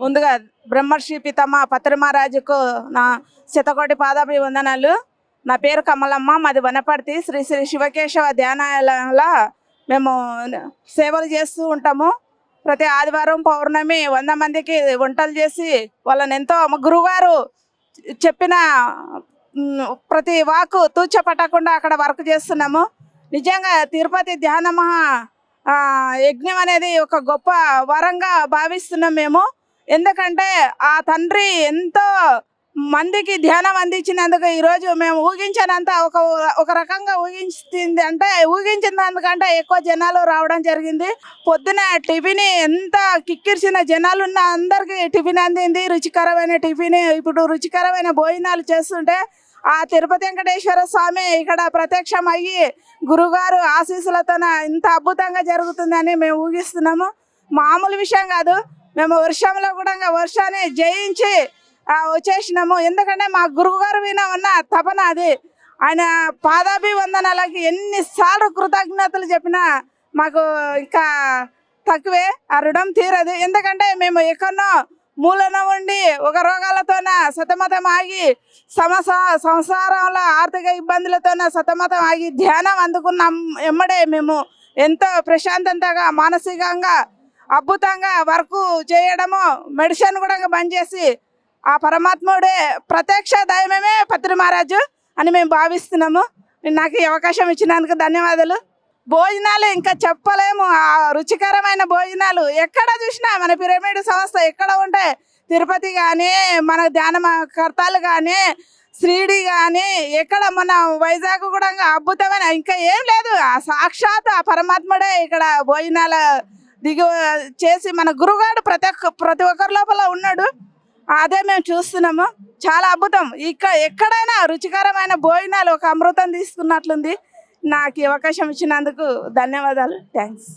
ముందుగా బ్రహ్మర్షి పితమ్మ పత్రిమహారాజుకు నా శతకోటి పాదాభి వందనాలు నా పేరు కమలమ్మ మాది వనపర్తి. శ్రీ శ్రీ శివకేశవ ధ్యానాలయంలో మేము సేవలు చేస్తూ ఉంటాము. ప్రతి ఆదివారం పౌర్ణమి వంద మందికి వంటలు చేసి వాళ్ళని ఎంతో గురువుగారు చెప్పిన ప్రతి వాకు తూచపట్టకుండా అక్కడ వర్క్ చేస్తున్నాము. నిజంగా తిరుపతి ధ్యాన మహా యజ్ఞం అనేది ఒక గొప్ప వరంగా భావిస్తున్నాం మేము. ఎందుకంటే ఆ తండ్రి ఎంతో మందికి ధ్యానం అందించినందుకు ఈరోజు మేము ఊహించినంత ఒక ఒక రకంగా ఊహించింది అంటే ఊహించిన దానికంటే ఎక్కువ జనాలు రావడం జరిగింది. పొద్దున టిఫిన్ ఎంత కిక్కిరిసిన జనాలు ఉన్న అందరికీ టిఫిన్ అందింది. రుచికరమైన టిఫిన్ ఇప్పుడు రుచికరమైన భోజనాలు చేస్తుంటే ఆ తిరుపతి వెంకటేశ్వర స్వామి ఇక్కడ ప్రత్యక్షం అయ్యి గురుగారు ఆశీస్సులతోన ఇంత అద్భుతంగా జరుగుతుందని మేము ఊహిస్తున్నాము. మామూలు విషయం కాదు. మేము వర్షంలో కూడా వర్షాన్ని జయించి వచ్చేసినాము. ఎందుకంటే మా గురువుగారు విన ఉన్న తపన అది. ఆయన పాదాభివందనాలకి ఎన్నిసార్లు కృతజ్ఞతలు చెప్పినా మాకు ఇంకా తక్కువే ఆ రుణం తీరదు. ఎందుకంటే మేము ఎక్కడనో మూలన ఉండి ఒక రోగాలతోన సతమతం ఆగి సమస సంసారంలో ఆర్థిక ఇబ్బందులతోన సతమతం ఆగి ధ్యానం అందుకున్నాం. ఎమ్మడే మేము ఎంతో ప్రశాంతంగా మానసికంగా అద్భుతంగా వర్క్ చేయడము మెడిసిన్ కూడా బంద్ చేసి ఆ పరమాత్ముడే ప్రత్యక్ష దైవమే పత్రి మహారాజు అని మేము భావిస్తున్నాము. నాకు ఈ అవకాశం ఇచ్చినందుకు ధన్యవాదాలు. భోజనాలు ఇంకా చెప్పలేము. ఆ రుచికరమైన భోజనాలు ఎక్కడ చూసినా మన పిరమిడ్ సంస్థ ఎక్కడ ఉంటే తిరుపతి కానీ మన ధ్యానకర్తలు కానీ శ్రీడి కానీ ఎక్కడ మన వైజాగ్ కూడా అద్భుతమైన ఇంకా ఏం లేదు. ఆ సాక్షాత్ ఆ పరమాత్ముడే ఇక్కడ భోజనాల దిగు చేసి మన గురుగాడు ప్రతి ఒక్క ప్రతి ఒక్కరి లోపల ఉన్నాడు. అదే మేము చూస్తున్నాము. చాలా అద్భుతం. ఇక్కడ ఎక్కడైనా రుచికరమైన భోజనాలు ఒక అమృతం తీసుకున్నట్లుంది. నాకు ఈ అవకాశం ఇచ్చినందుకు ధన్యవాదాలు. థ్యాంక్స్